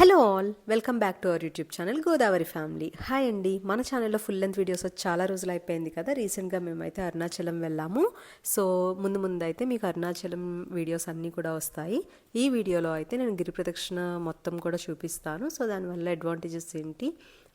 Hello all welcome back to our YouTube channel Godavari family. Hi అండి మన ఛానల్లో full length videos వచ్చి చాలా రోజులు అయిపోయింది కదా రీసెంట్గా మేమైతే అరుణాచలం వెళ్ళాము. సో ముందు ముందు అయితే మీకు అరుణాచలం వీడియోస్ అన్నీ కూడా వస్తాయి. ఈ వీడియోలో అయితే నేను గిరి ప్రదక్షిణ మొత్తం కూడా చూపిస్తాను. సో దానివల్ల అడ్వాంటేజెస్ ఏంటి?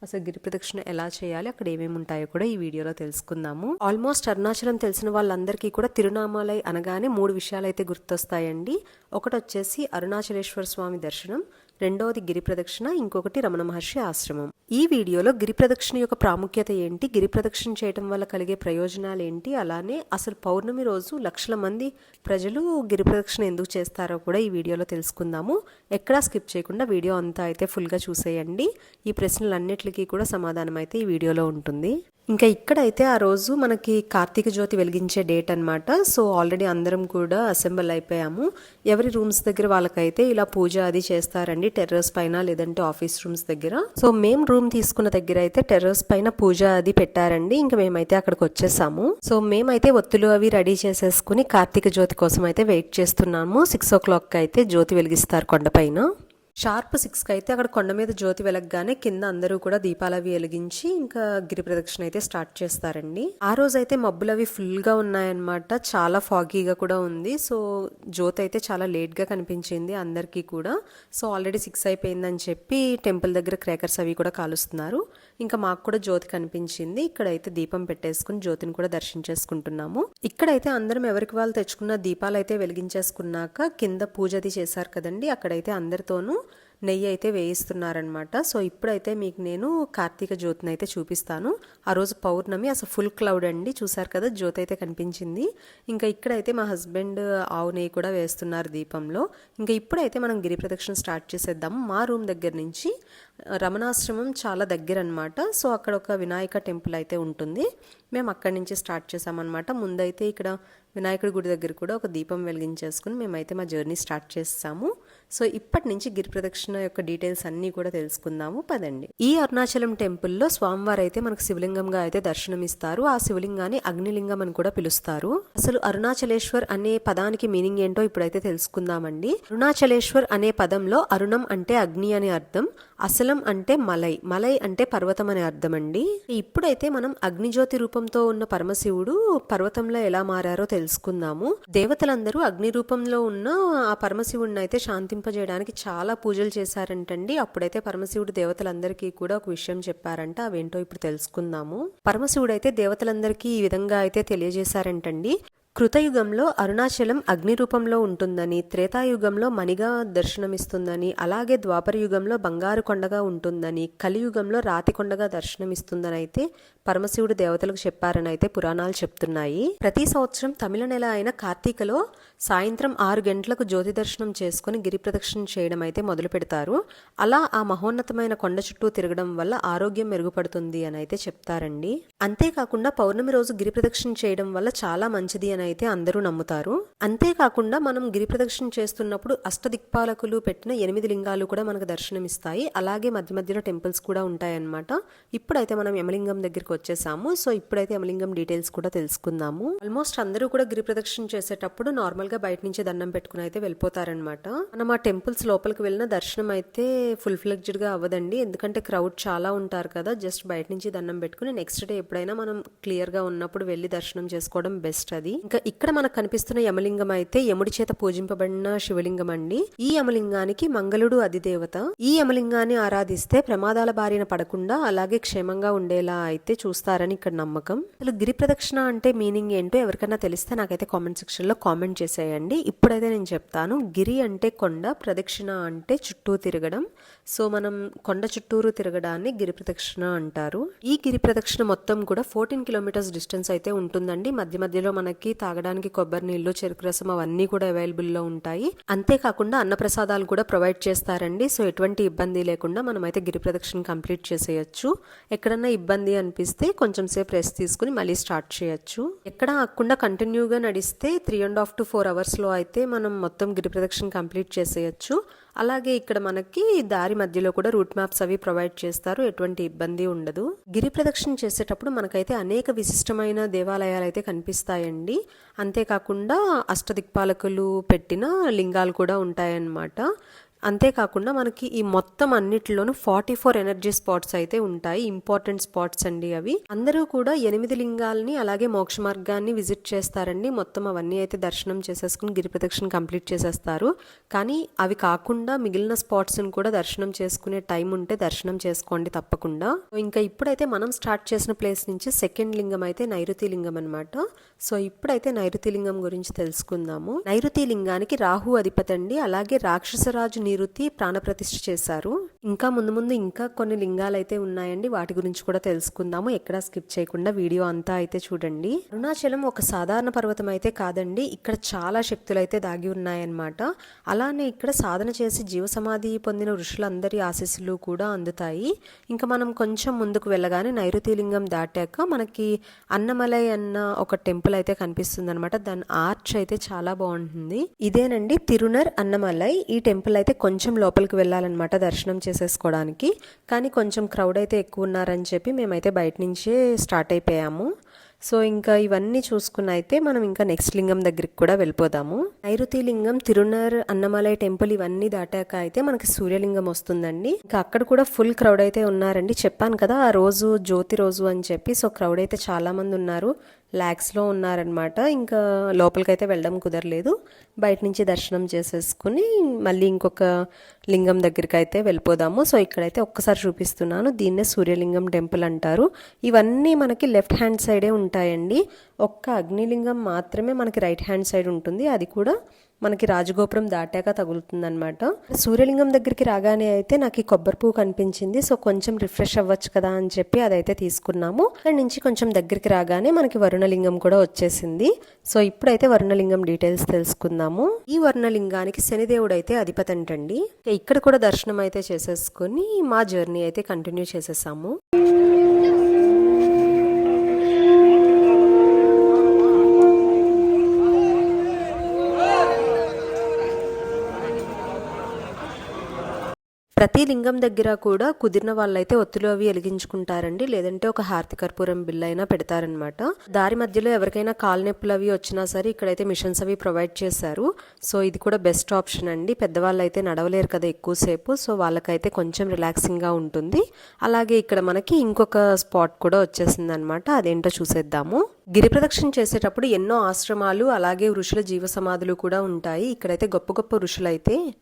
అసలు గిరి ప్రదక్షిణ ఎలా చేయాలి? అక్కడ ఏమేమి ఉంటాయో కూడా ఈ వీడియోలో తెలుసుకుందాము. ఆల్మోస్ట్ అరుణాచలం తెలిసిన వాళ్ళందరికీ కూడా తిరునామాలై అనగానే మూడు విషయాలు అయితే గుర్తొస్తాయండి. ఒకటి వచ్చేసి అరుణాచలేశ్వర స్వామి దర్శనం రెండవది గిరి ప్రదక్షిణ ఇంకొకటి రమణ మహర్షి ఆశ్రమం. ఈ వీడియోలో గిరి ప్రదక్షిణ యొక్క ప్రాముఖ్యత ఏంటి గిరి ప్రదక్షిణ చేయడం వల్ల కలిగే ప్రయోజనాలు ఏంటి అలానే అసలు పౌర్ణమి రోజు లక్షల మంది ప్రజలు గిరి ప్రదక్షిణ ఎందుకు చేస్తారో కూడా ఈ వీడియోలో తెలుసుకుందాము. ఎక్కడా స్కిప్ చేయకుండా వీడియో అంతా అయితే ఫుల్గా చూసేయండి. ఈ ప్రశ్నలన్నిటికీ కూడా సమాధానం అయితే ఈ వీడియోలో ఉంటుంది. ఇంకా ఇక్కడైతే ఆ రోజు మనకి కార్తీక జ్యోతి వెలిగించే డేట్ అనమాట సో ఆల్రెడీ అందరం కూడా అసెంబుల్ అయిపోయాము. ఎవరి రూమ్స్ దగ్గర వాళ్ళకైతే ఇలా పూజ అది చేస్తారండి టెర్రస్ పైన లేదంటే ఆఫీస్ రూమ్స్ దగ్గర. సో మేము రూమ్ తీసుకున్న దగ్గర అయితే టెర్రస్ పైన పూజ అది పెట్టారండి. ఇంకా మేమైతే అక్కడికి వచ్చేసాము. సో మేమైతే ఒత్తులు అవి రెడీ చేసేసుకుని కార్తీక జ్యోతి కోసం అయితే వెయిట్ చేస్తున్నాము. సిక్స్ ఓ క్లాక్ అయితే జ్యోతి వెలిగిస్తారు కొండపైన. షార్ప్ సిక్స్కి అయితే అక్కడ కొండ మీద జ్యోతి వెలగగానే కింద అందరూ కూడా దీపాలు అవి వెలిగించి ఇంకా గిరి ప్రదక్షిణ అయితే స్టార్ట్ చేస్తారండి. ఆ రోజు అయితే మబ్బులు అవి ఫుల్గా ఉన్నాయన్నమాట. చాలా ఫాగీగా కూడా ఉంది. సో జ్యోతి అయితే చాలా లేట్గా కనిపించింది అందరికీ కూడా. సో ఆల్రెడీ సిక్స్ అయిపోయిందని చెప్పి టెంపుల్ దగ్గర క్రేకర్స్ అవి కూడా కాలుస్తున్నారు. ఇంకా మాకు కూడా జ్యోతి కనిపించింది. ఇక్కడైతే దీపం పెట్టేసుకుని జ్యోతిని కూడా దర్శించేసుకుంటున్నాము ఇక్కడైతే అందరం ఎవరికి వాళ్ళు తెచ్చుకున్న దీపాలు అయితే వెలిగించేసుకున్నాక కింద పూజ అది చేశారు కదండి. అక్కడైతే అందరితోనూ నెయ్యి అయితే వేయిస్తున్నారనమాట సో ఇప్పుడైతే మీకు నేను కార్తీక జ్యోతిని అయితే చూపిస్తాను. ఆ రోజు పౌర్ణమి అసలు ఫుల్ క్లౌడ్ అండి. చూసారు కదా జ్యోతి అయితే కనిపించింది. ఇంకా ఇక్కడైతే మా హస్బెండ్ ఆవు నెయ్యి కూడా వేస్తున్నారు దీపంలో. ఇంకా ఇప్పుడైతే మనం గిరి ప్రదక్షిణ స్టార్ట్ చేసేద్దాం. మా రూమ్ దగ్గర నుంచి రమణాశ్రమం చాలా దగ్గర అనమాట సో అక్కడ ఒక వినాయక టెంపుల్ అయితే ఉంటుంది. మేము అక్కడి నుంచి స్టార్ట్ చేసామన్నమాట. ముందైతే ఇక్కడ వినాయకుడి గుడి దగ్గర కూడా ఒక దీపం వెలిగించేసుకుని మేమైతే మా జర్నీ స్టార్ట్ చేస్తాము. సో ఇప్పటి నుంచి గిరి ప్రదక్షిణ యొక్క డీటెయిల్స్ అన్నీ కూడా తెలుసుకుందాము. పదండి. ఈ అరుణాచలం టెంపుల్లో స్వామివారు అయితే మనకు శివలింగంగా అయితే దర్శనమిస్తారు. ఆ శివలింగాన్ని అగ్నిలింగం అని కూడా పిలుస్తారు. అసలు అరుణాచలేశ్వర్ అనే పదానికి మీనింగ్ ఏంటో ఇప్పుడైతే తెలుసుకుందామండి. అరుణాచలేశ్వర్ అనే పదంలో అరుణం అంటే అగ్ని అని అర్థం అసలం అంటే మలై మలై అంటే పర్వతం అనే అర్థం అండి ఇప్పుడైతే మనం అగ్నిజ్యోతి రూపంతో ఉన్న పరమశివుడు పర్వతంలో ఎలా మారారో తెలుసుకుందాము. దేవతలందరూ అగ్ని రూపంలో ఉన్న ఆ పరమశివుడిని అయితే శాంతింపజేయడానికి చాలా పూజలు చేశారంటండి. అప్పుడైతే పరమశివుడు దేవతలందరికీ కూడా ఒక విషయం చెప్పారంట. అవేంటో ఇప్పుడు తెలుసుకుందాము. పరమశివుడు అయితే దేవతలందరికీ ఈ విధంగా అయితే తెలియజేశారంటండి. కృతయుగంలో అరుణాచలం అగ్ని రూపంలో ఉంటుందని త్రేతాయుగంలో మణిగా దర్శనమిస్తుందని అలాగే ద్వాపర యుగంలో బంగారు కొండగా ఉంటుందని కలియుగంలో రాతి కొండగా దర్శనమిస్తుందని అయితే పరమశివుడు దేవతలకు చెప్పారని అయితే పురాణాలు చెప్తున్నాయి. ప్రతి సంవత్సరం తమిళ నెల అయిన కార్తీకలో సాయంత్రం ఆరు గంటలకు జ్యోతి దర్శనం చేసుకుని గిరి ప్రదక్షిణ చేయడం అయితే మొదలు పెడతారు. అలా ఆ మహోన్నతమైన కొండ చుట్టూ తిరగడం వల్ల ఆరోగ్యం మెరుగుపడుతుంది అని అయితే చెప్తారండి. అంతేకాకుండా పౌర్ణమి రోజు గిరి ప్రదక్షిణ చేయడం వల్ల చాలా మంచిది అని అయితే అందరూ నమ్ముతారు. అంతేకాకుండా మనం గిరి ప్రదక్షిణ చేస్తున్నప్పుడు అష్టదిక్పాలకులు పెట్టిన ఎనిమిది లింగాలు కూడా మనకు దర్శనమిస్తాయి. అలాగే మధ్య మధ్యలో టెంపుల్స్ కూడా ఉంటాయన్నమాట. ఇప్పుడైతే మనం యమలింగం దగ్గరికి వచ్చేసాము. సో ఇప్పుడైతే యమలింగం డీటెయిల్స్ కూడా తెలుసుకుందాము. ఆల్మోస్ట్ అందరూ కూడా గిరి ప్రదక్షిణ చేసేటప్పుడు నార్మల్ గా బయట నుంచి దండం పెట్టుకుని అయితే వెళ్ళిపోతారనమాట మనం ఆ టెంపుల్స్ లోపలికి వెళ్ళిన దర్శనం అయితే ఫుల్ ఫ్లెడ్జ్డ్గా అవ్వదండి. ఎందుకంటే క్రౌడ్ చాలా ఉంటారు కదా జస్ట్ బయట నుంచి దండం పెట్టుకుని నెక్స్ట్ డే ఎప్పుడైనా మనం క్లియర్గా ఉన్నప్పుడు వెళ్ళి దర్శనం చేసుకోవడం బెస్ట్ అది. ఇంకా ఇక్కడ మనకు కనిపిస్తున్న యమలింగం అయితే యముడి చేత పూజింపబడిన శివలింగం అండి. ఈ యమలింగానికి మంగళుడు అధిదేవత. ఈ యమలింగాన్ని ఆరాధిస్తే ప్రమాదాల బారిన పడకుండా అలాగే క్షేమంగా ఉండేలా అయితే చూస్తారని ఇక్కడ నమ్మకం. అసలు గిరి ప్రదక్షిణ అంటే మీనింగ్ ఏంటో ఎవరికైనా తెలిస్తే నాకైతే కామెంట్ సెక్షన్లో కామెంట్ చేసేయండి. ఇప్పుడైతే నేను చెప్తాను గిరి అంటే కొండ ప్రదక్షిణ అంటే చుట్టూ తిరగడం సో మనం కొండ చుట్టూరు తిరగడాన్ని గిరి ప్రదక్షిణ అంటారు. ఈ గిరి ప్రదక్షిణ మొత్తం కూడా ఫోర్టీన్ కిలోమీటర్స్ డిస్టెన్స్ అయితే ఉంటుందండి. మధ్య మధ్యలో మనకి తాగడానికి కొబ్బరి నీళ్ళు చెరుకు రసం అవన్నీ కూడా అవైలబుల్లో ఉంటాయి. అంతేకాకుండా అన్నప్రసాదాలు కూడా ప్రొవైడ్ చేస్తారండి. సో ఎటువంటి ఇబ్బంది లేకుండా మనం అయితే గిరి ప్రదక్షిణ కంప్లీట్ చేసేయచ్చు. ఎక్కడన్నా ఇబ్బంది అనిపిస్తే కొంచెం సేపు రెస్ట్ తీసుకుని మళ్ళీ స్టార్ట్ చేయొచ్చు. ఎక్కడ ఆకుండా కంటిన్యూగా నడిస్తే three and half to four అవర్స్లో అయితే మనం మొత్తం గిరి ప్రదక్షిణ కంప్లీట్ చేసేయచ్చు. అలాగే ఇక్కడ మనకి దారి మధ్యలో కూడా రూట్ మ్యాప్స్ అవి ప్రొవైడ్ చేస్తారు. ఎటువంటి ఇబ్బంది ఉండదు. గిరి ప్రదక్షిణ చేసేటప్పుడు మనకైతే అనేక విశిష్టమైన దేవాలయాలు అయితే కనిపిస్తాయండి. అంతేకాకుండా అష్టదిక్పాలకులు పెట్టిన లింగాలు కూడా ఉంటాయన్నమాట. అంతేకాకుండా మనకి ఈ మొత్తం అన్నిటిలోనూ ఫార్టీ ఫోర్ ఎనర్జీ స్పాట్స్ అయితే ఉంటాయి ఇంపార్టెంట్ స్పాట్స్ అండి అవి. అందరూ కూడా ఎనిమిది లింగాల్ని అలాగే మోక్ష మార్గాన్ని విజిట్ చేస్తారండి. మొత్తం అవన్నీ అయితే దర్శనం చేసేసుకుని గిరి ప్రదక్షిణ కంప్లీట్ చేసేస్తారు. కానీ అవి కాకుండా మిగిలిన స్పాట్స్ని కూడా దర్శనం చేసుకునే టైం ఉంటే దర్శనం చేసుకోండి తప్పకుండా. ఇంకా ఇప్పుడైతే మనం స్టార్ట్ చేసిన ప్లేస్ నుంచి సెకండ్ లింగం అయితే నైరుతి లింగం అనమాట సో ఇప్పుడైతే నైరుతి లింగం గురించి తెలుసుకుందాము. నైరుతి లింగానికి రాహు అధిపతి అండి. అలాగే రాక్షసరాజు నిరుతి ప్రాణప్రతిష్ఠ చేశారు. ఇంకా ముందు ముందు ఇంకా కొన్ని లింగాలు అయితే ఉన్నాయండి. వాటి గురించి కూడా తెలుసుకుందాము. ఎక్కడా స్కిప్ చేయకుండా వీడియో అంతా అయితే చూడండి. అరుణాచలం ఒక సాధారణ పర్వతం అయితే కాదండి. ఇక్కడ చాలా శక్తులు అయితే దాగి ఉన్నాయన్నమాట. అలానే ఇక్కడ సాధన చేసి జీవ సమాధి పొందిన ఋషులందరి ఆశీస్సులు కూడా అందుతాయి. ఇంకా మనం కొంచెం ముందుకు వెళ్ళగానే నైరుతి లింగం దాటాక మనకి అన్నమలై అన్న ఒక టెంపుల్ అయితే కనిపిస్తుంది అనమాట దాని ఆర్చ్ అయితే చాలా బాగుంటుంది. ఇదేనండి తిరునర్ అన్నమలై. ఈ టెంపుల్ అయితే కొంచెం లోపలికి వెళ్ళాలన్నమాట దర్శనం చేసేసుకోవడానికి. కానీ కొంచెం క్రౌడ్ అయితే ఎక్కువ ఉన్నారని చెప్పి మేమైతే బయట నుంచే స్టార్ట్ అయిపోయాము. సో ఇంకా ఇవన్నీ చూసుకున్న అయితే మనం ఇంకా నెక్స్ట్ లింగం దగ్గరికి కూడా వెళ్ళిపోదాము. నైరుతి లింగం తిరునర్ అన్నమలై టెంపుల్ ఇవన్నీ దాటాక అయితే మనకి సూర్యలింగం వస్తుందండి. ఇంకా అక్కడ కూడా ఫుల్ క్రౌడ్ అయితే ఉన్నారండి. చెప్పాను కదా ఆ రోజు జ్యోతి రోజు అని చెప్పి. సో క్రౌడ్ అయితే చాలా మంది ఉన్నారు. ల్యాక్స్లో ఉన్నారనమాట ఇంకా లోపలికైతే వెళ్ళడం కుదరలేదు. బయట నుంచి దర్శనం చేసేసుకుని మళ్ళీ ఇంకొక లింగం దగ్గరికి అయితే వెళ్ళిపోదాము. సో ఇక్కడైతే ఒక్కసారి చూపిస్తున్నాను. దీన్నే సూర్యలింగం టెంపుల్ అంటారు. ఇవన్నీ మనకి లెఫ్ట్ హ్యాండ్ సైడే ఉంటాయండి. ఒక్క అగ్నిలింగం మాత్రమే మనకి రైట్ హ్యాండ్ సైడ్ ఉంటుంది. అది కూడా మనకి రాజగోపురం దాటాక తగులుతుందనమాట సూర్యలింగం దగ్గరికి రాగానే అయితే నాకు ఈ కొబ్బరి పువ్వు కనిపించింది. సో కొంచెం రిఫ్రెష్ అవ్వచ్చు కదా అని చెప్పి అదైతే తీసుకున్నాము. అక్కడి నుంచి కొంచెం దగ్గరికి రాగానే మనకి వరుణలింగం కూడా వచ్చేసింది. సో ఇప్పుడైతే వరుణలింగం డీటెయిల్స్ తెలుసుకుందాము. ఈ వరుణలింగానికి శనిదేవుడు అయితే అధిపతి అంటండి ఇక్కడ కూడా దర్శనం అయితే చేసేసుకుని మా జర్నీ అయితే కంటిన్యూ చేసేసాము. ప్రతి లింగం దగ్గర కూడా కుదిరిన వాళ్ళైతే ఒత్తులు అవి వెలిగించుకుంటారండి. లేదంటే ఒక హారతి కర్పూరం బిల్ అయినా పెడతారనమాట దారి మధ్యలో ఎవరికైనా కాలు నొప్పులు అవి వచ్చినా సరే ఇక్కడైతే మిషన్స్ అవి ప్రొవైడ్ చేశారు. సో ఇది కూడా బెస్ట్ ఆప్షన్ అండి. పెద్దవాళ్ళు అయితే నడవలేరు కదా ఎక్కువసేపు. సో వాళ్ళకైతే కొంచెం రిలాక్సింగ్గా ఉంటుంది. అలాగే ఇక్కడ మనకి ఇంకొక స్పాట్ కూడా వచ్చేసింది అనమాట అదేంటో చూసేద్దాము. గిరి ప్రదక్షిణ చేసేటప్పుడు ఎన్నో ఆశ్రమాలు అలాగే ఋషుల జీవ సమాధులు కూడా ఉంటాయి. ఇక్కడైతే గొప్ప గొప్ప ఋషులైతే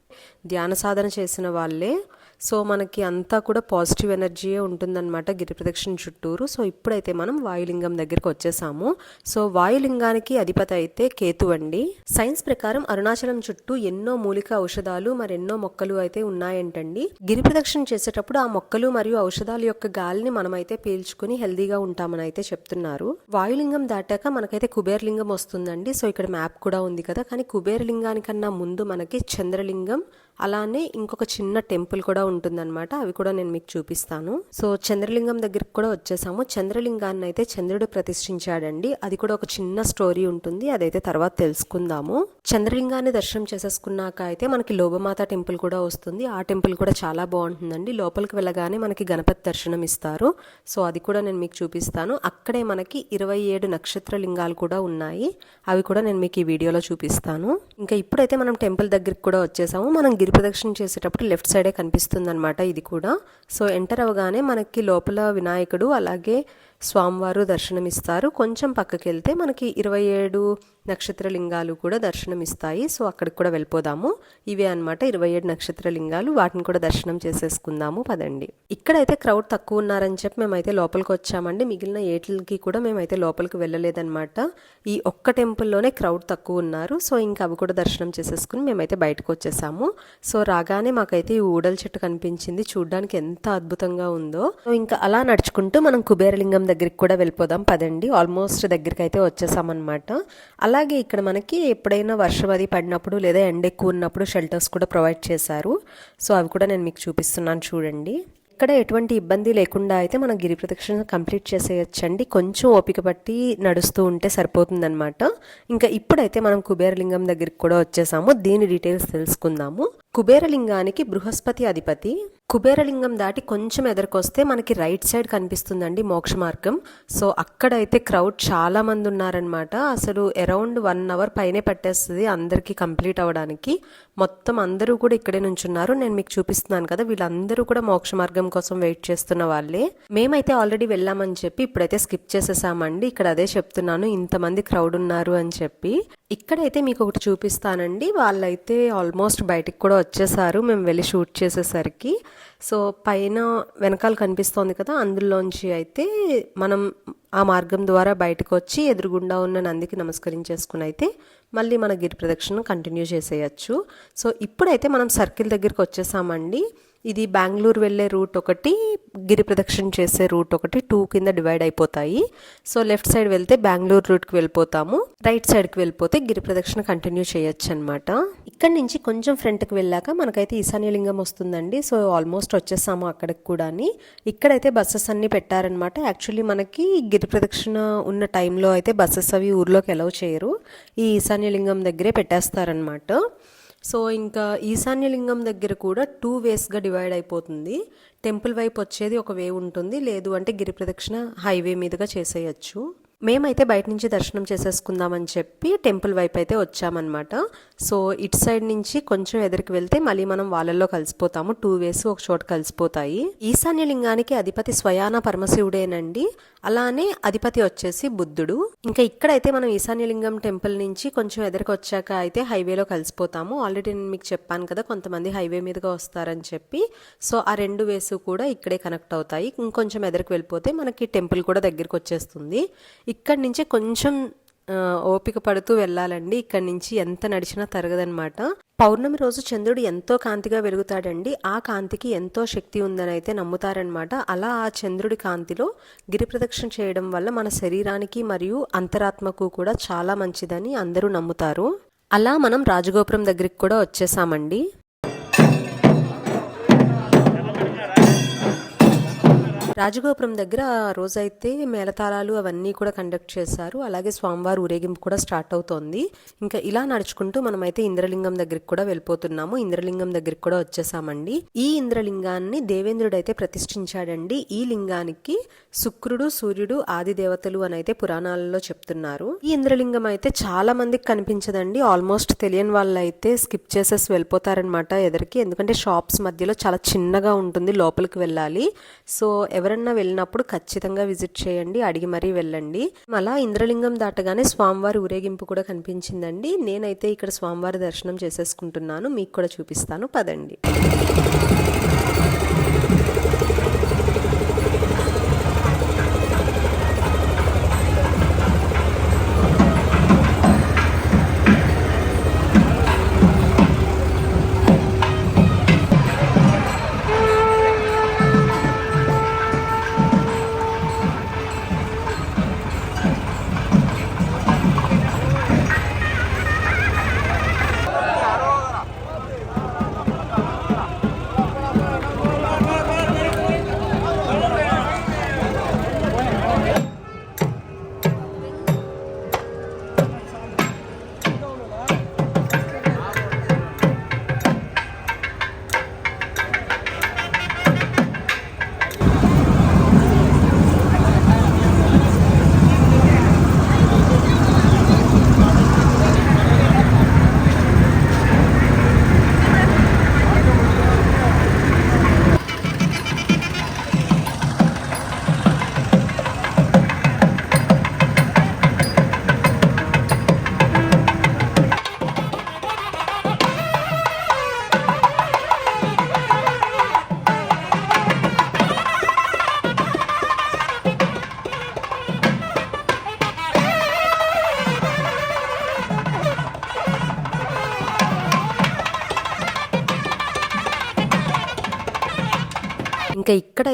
ధ్యాన సాధన చేసిన వాళ్ళే. సో మనకి అంతా కూడా పాజిటివ్ ఎనర్జీయే ఉంటుందన్నమాట గిరి ప్రదక్షిణ చుట్టూరు. సో ఇప్పుడైతే మనం వాయులింగం దగ్గరికి వచ్చేసాము. సో వాయులింగానికి అధిపతి అయితే కేతు అండి. సైన్స్ ప్రకారం అరుణాచలం చుట్టూ ఎన్నో మూలిక ఔషధాలు మరెన్నో మొక్కలు అయితే ఉన్నాయంటండి. గిరి ప్రదక్షిణ చేసేటప్పుడు ఆ మొక్కలు మరియు ఔషధాల యొక్క గాలిని మనమైతే పీల్చుకుని హెల్దీగా ఉంటామని అయితే చెప్తున్నారు. వాయులింగం దాటాక మనకైతే కుబేరలింగం వస్తుందండి. సో ఇక్కడ మ్యాప్ కూడా ఉంది కదా. కానీ కుబేరలింగానికన్నా ముందు మనకి చంద్రలింగం అలానే ఇంకొక చిన్న టెంపుల్ కూడా ఉంటుందన్నమాట. అవి కూడా నేను మీకు చూపిస్తాను. సో చంద్రలింగం దగ్గరికి కూడా వచ్చేసాము. చంద్రలింగాన్ని అయితే చంద్రుడు ప్రతిష్ఠించాడండి. అది కూడా ఒక చిన్న స్టోరీ ఉంటుంది. అదైతే తర్వాత తెలుసుకుందాము. చంద్రలింగాన్ని దర్శనం చేసేసుకున్నాక అయితే మనకి లోబమాత టెంపుల్ కూడా వస్తుంది. ఆ టెంపుల్ కూడా చాలా బాగుంటుందండి. లోపలికి వెళ్ళగానే మనకి గణపతి దర్శనం ఇస్తారు. సో అది కూడా నేను మీకు చూపిస్తాను. అక్కడే మనకి ఇరవై ఏడు నక్షత్ర లింగాలు కూడా ఉన్నాయి. అవి కూడా నేను మీకు ఈ వీడియోలో చూపిస్తాను. ఇంకా ఇప్పుడైతే మనం టెంపుల్ దగ్గరికి కూడా వచ్చేసాము. మనం గిరి ప్రదక్షిణ చేసేటప్పుడు లెఫ్ట్ సైడే కనిపిస్తుంది అనమాట ఇది కూడా. సో ఎంటర్ అవగానే మనకి లోపల వినాయకుడు అలాగే స్వామివారు దర్శనమిస్తారు. కొంచెం పక్కకి వెళ్తే మనకి ఇరవై ఏడు నక్షత్ర లింగాలు కూడా దర్శనమిస్తాయి. సో అక్కడికి కూడా వెళ్ళిపోదాము. ఇవే అనమాట ఇరవై ఏడు నక్షత్రలింగాలు. వాటిని కూడా దర్శనం చేసేసుకుందాము. పదండి. ఇక్కడైతే క్రౌడ్ తక్కువ ఉన్నారని చెప్పి మేమైతే లోపలికి వచ్చామండి. మిగిలిన ఏట్లకి కూడా మేమైతే లోపలికి వెళ్ళలేదన్నమాట. ఈ ఒక్క టెంపుల్లోనే క్రౌడ్ తక్కువ ఉన్నారు. సో ఇంకా అవి కూడా దర్శనం చేసేసుకుని మేమైతే బయటకు వచ్చేసాము. సో రాగానే మాకైతే ఈ ఊడల చెట్టు కనిపించింది. చూడడానికి ఎంత అద్భుతంగా ఉందో. సో ఇంకా అలా నడుచుకుంటూ మనం కుబేరలింగం దగ్గరికి కూడా వెళ్ళిపోదాం. పదండి. ఆల్మోస్ట్ దగ్గరికి అయితే వచ్చేసామన్నమాట అలాగే ఇక్కడ మనకి ఎప్పుడైనా వర్షం అది పడినప్పుడు లేదా ఎండ ఎక్కువ ఉన్నప్పుడు షెల్టర్స్ కూడా ప్రొవైడ్ చేశారు. సో అవి కూడా నేను మీకు చూపిస్తున్నాను చూడండి. ఇక్కడ ఎటువంటి ఇబ్బంది లేకుండా అయితే మనం గిరి ప్రదక్షిణ కంప్లీట్ చేసేయచ్చండి. కొంచెం ఓపిక పట్టి నడుస్తూ ఉంటే సరిపోతుందన్నమాట. ఇంకా ఇప్పుడైతే మనం కుబేరలింగం దగ్గరికి కూడా వచ్చేసాము. దీని డీటెయిల్స్ తెలుసుకుందాము. కుబేరలింగానికి బృహస్పతి అధిపతి. కుబేరలింగం దాటి కొంచెం ఎదరికొస్తే మనకి రైట్ సైడ్ కనిపిస్తుందండి మోక్ష మార్గం. సో అక్కడైతే క్రౌడ్ చాలా మంది ఉన్నారనమాట అసలు అరౌండ్ వన్ అవర్ పైనే పట్టేస్తుంది అందరికీ కంప్లీట్ అవ్వడానికి. మొత్తం అందరూ కూడా ఇక్కడే నుంచున్నారు. నేను మీకు చూపిస్తున్నాను కదా వీళ్ళందరూ కూడా మోక్ష మార్గం కోసం వెయిట్ చేస్తున్న వాళ్ళే. మేమైతే ఆల్రెడీ వెళ్ళామని చెప్పి ఇప్పుడైతే స్కిప్ చేసేసామండి. ఇక్కడ అదే చెప్తున్నాను ఇంతమంది క్రౌడ్ ఉన్నారు అని చెప్పి. ఇక్కడైతే మీకు ఒకటి చూపిస్తానండి. వాళ్ళైతే ఆల్మోస్ట్ బయటికి కూడా వచ్చేసారు. మేము వెళ్ళి షూట్ చేసేసరికి. సో పైన వెనకాల కనిపిస్తోంది కదా అందులోంచి అయితే మనం ఆ మార్గం ద్వారా బయటకు వచ్చి ఎదురుగుండా ఉన్న నందికి నమస్కరించేసుకుని అయితే మళ్ళీ మన గిరి ప్రదక్షిణ కంటిన్యూ చేసేయచ్చు. సో ఇప్పుడైతే మనం సర్కిల్ దగ్గరికి వచ్చేసామండి. ఇది బెంగళూరు వెళ్ళే రూట్ ఒకటి గిరి ప్రదక్షిణ చేసే రూట్ ఒకటి టూ కింద డివైడ్ అయిపోతాయి. సో లెఫ్ట్ సైడ్ వెళ్తే బెంగళూరు రూట్కి వెళ్ళిపోతాము. రైట్ సైడ్కి వెళ్ళిపోతే గిరి ప్రదక్షిణ కంటిన్యూ చేయొచ్చు అనమాట ఇక్కడ నుంచి కొంచెం ఫ్రంట్కి వెళ్ళాక మనకైతే ఈశాన్యలింగం వస్తుందండి. సో ఆల్మోస్ట్ వచ్చేసాము అక్కడికి కూడా ఇక్కడైతే బస్సెస్ అన్ని పెట్టారనమాట యాక్చువల్లీ మనకి గిరి ప్రదక్షిణ ఉన్న టైంలో అయితే బస్సెస్ అవి ఊర్లోకి ఎలవ్ చేయరు. ఈ ఈశాన్యలింగం దగ్గరే పెట్టేస్తారనమాట సో ఇంకా ఈశాన్యలింగం దగ్గర కూడా టూ వేస్గా డివైడ్ అయిపోతుంది. టెంపుల్ వైపు వచ్చేది ఒక వే ఉంటుంది. లేదు అంటే గిరి ప్రదక్షిణ హైవే మీదుగా చేసేయచ్చు. మేమైతే బయట నుంచి దర్శనం చేసేసుకుందామని చెప్పి టెంపుల్ వైపు అయితే వచ్చామన్నమాట. సో ఇటు సైడ్ నుంచి కొంచెం ఎదురుకి వెళ్తే మళ్ళీ మనం వాళ్ళల్లో కలిసిపోతాము. టూ వేస్ ఒక చోట కలిసిపోతాయి. ఈశాన్య లింగానికి అధిపతి స్వయాన పరమశివుడేనండి. అలానే అధిపతి వచ్చేసి బుద్ధుడు. ఇంకా ఇక్కడైతే మనం ఈశాన్యలింగం టెంపుల్ నుంచి కొంచెం ఎదురుకు వచ్చాక అయితే హైవేలో కలిసిపోతాము. ఆల్రెడీ నేను మీకు చెప్పాను కదా కొంతమంది హైవే మీదుగా వస్తారని చెప్పి. సో ఆ రెండు వేసు కూడా ఇక్కడే కనెక్ట్ అవుతాయి. ఇంకొంచెం ఎదురుకు వెళ్ళిపోతే మనకి టెంపుల్ కూడా దగ్గరికి వచ్చేస్తుంది. ఇక్కడి నుంచి కొంచెం ఓపిక పడుతూ వెళ్ళాలండి. ఇక్కడి నుంచి ఎంత నడిచినా తరగదనమాట పౌర్ణమి రోజు చంద్రుడు ఎంతో కాంతిగా వెలుగుతాడండి. ఆ కాంతికి ఎంతో శక్తి ఉందని అయితే నమ్ముతారనమాట అలా ఆ చంద్రుడి కాంతిలో గిరి ప్రదక్షిణ చేయడం వల్ల మన శరీరానికి మరియు అంతరాత్మకు కూడా చాలా మంచిదని అందరూ నమ్ముతారు. అలా మనం రాజగోపురం దగ్గరికి కూడా వచ్చేసామండి. రాజగోపురం దగ్గర ఆ రోజైతే మేళతాళాలు అవన్నీ కూడా కండక్ట్ చేశారు. అలాగే స్వామివారి ఊరేగింపు కూడా స్టార్ట్ అవుతోంది. ఇంకా ఇలా నడుచుకుంటూ మనమైతే ఇంద్రలింగం దగ్గరికి కూడా వెళ్ళిపోతున్నాము. ఇంద్రలింగం దగ్గరికి కూడా వచ్చేసామండి. ఈ ఇంద్రలింగాన్ని దేవేంద్రుడు అయితే ప్రతిష్ఠించాడండి ఈ లింగానికి శుక్రుడు సూర్యుడు ఆది దేవతలు అని అయితే పురాణాలలో చెప్తున్నారు. ఈ ఇంద్రలింగం అయితే చాలా మందికి కనిపించదండి. ఆల్మోస్ట్ తెలియని వాళ్ళు అయితే స్కిప్ చేసేసి వెళ్ళిపోతారనమాట ఎదరికి. ఎందుకంటే షాప్స్ మధ్యలో చాలా చిన్నగా ఉంటుంది లోపలికి వెళ్ళాలి. సో ఎవరన్నా వెళ్ళినప్పుడు ఖచ్చితంగా విజిట్ చేయండి అడిగి మరీ వెళ్ళండి. అలా ఇంద్రలింగం దాటగానే స్వామివారి ఊరేగింపు కూడా కనిపించిందండి. నేనైతే ఇక్కడ స్వామివారి దర్శనం చేసేసుకుంటున్నాను. మీకు కూడా చూపిస్తాను. పదండి.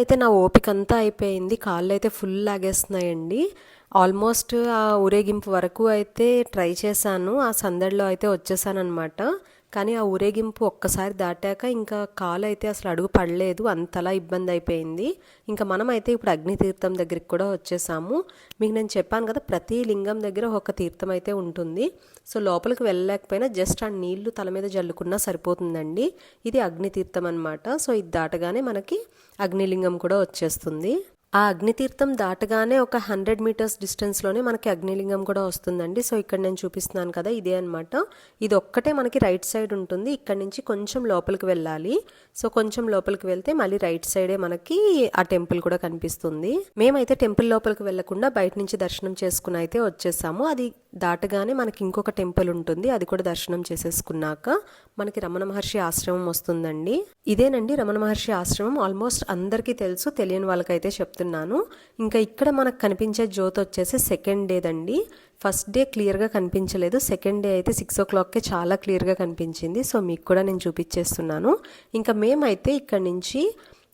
అయితే నా ఓపిక అంతా అయిపోయింది. కాళ్ళు అయితే ఫుల్ లాగేస్తున్నాయండి. ఆల్మోస్ట్ ఆ ఊరేగింపు వరకు అయితే ట్రై చేశాను. ఆ సందడిలో అయితే వచ్చేసానమాట కానీ ఆ ఊరేగింపు ఒక్కసారి దాటాక ఇంకా కాలు అయితే అసలు అడుగు పడలేదు. అంతలా ఇబ్బంది అయిపోయింది. ఇంకా మనమైతే ఇప్పుడు అగ్ని తీర్థం దగ్గరికి కూడా వచ్చేసాము. మీకు నేను చెప్పాను కదా ప్రతి లింగం దగ్గర ఒక తీర్థం అయితే ఉంటుంది. సో లోపలికి వెళ్ళలేకపోయినా జస్ట్ ఆ నీళ్ళు తల మీద జల్లుకున్నా సరిపోతుందండి. ఇది అగ్ని తీర్థం అనమాట సో ఇది దాటగానే మనకి అగ్నిలింగం కూడా వచ్చేస్తుంది. ఆ అగ్నితీర్థం దాటగానే ఒక హండ్రెడ్ మీటర్స్ డిస్టెన్స్లోనే మనకి అగ్నిలింగం కూడా వస్తుందండి. సో ఇక్కడ నేను చూపిస్తున్నాను కదా ఇదే అనమాట ఇది ఒక్కటే మనకి రైట్ సైడ్ ఉంటుంది. ఇక్కడ నుంచి కొంచెం లోపలికి వెళ్ళాలి. సో కొంచెం లోపలికి వెళ్తే మళ్ళీ రైట్ సైడే మనకి ఆ టెంపుల్ కూడా కనిపిస్తుంది. మేమైతే టెంపుల్ లోపలికి వెళ్ళకుండా బయట నుంచి దర్శనం చేసుకుని అయితే వచ్చేసాము. అది దాటగానే మనకి ఇంకొక టెంపుల్ ఉంటుంది. అది కూడా దర్శనం చేసేసుకున్నాక మనకి రమణ మహర్షి ఆశ్రమం వస్తుందండి. ఇదేనండి రమణ మహర్షి ఆశ్రమం. ఆల్మోస్ట్ అందరికీ తెలుసు తెలియని వాళ్ళకైతే చెప్తున్నాను. ఇంకా ఇక్కడ మనకు కనిపించే జ్యోతి వచ్చేసి సెకండ్ డేదండి ఫస్ట్ డే క్లియర్గా కనిపించలేదు. సెకండ్ డే అయితే సిక్స్ ఓ క్లాక్కే చాలా క్లియర్గా కనిపించింది. సో మీకు కూడా నేను చూపించేస్తున్నాను. ఇంకా మేమైతే ఇక్కడ నుంచి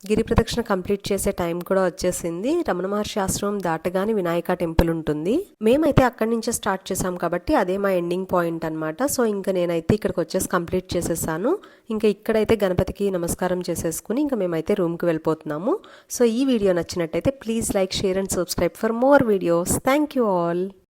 గిరి ప్రదక్షిణ కంప్లీట్ చేసే టైం కూడా వచ్చేసింది. రమణ మహర్షి ఆశ్రమం దాటగానే వినాయక టెంపుల్ ఉంటుంది. మేమైతే అక్కడి నుంచే స్టార్ట్ చేసాం కాబట్టి అదే మా ఎండింగ్ పాయింట్ అనమాట సో ఇంకా నేనైతే ఇక్కడికి వచ్చేసి కంప్లీట్ చేసేసాను. ఇంకా ఇక్కడైతే గణపతికి నమస్కారం చేసేసుకుని ఇంకా మేమైతే రూమ్కి వెళ్ళిపోతున్నాము. సో ఈ వీడియో నచ్చినట్టయితే please like share and subscribe for more videos. Thank you all.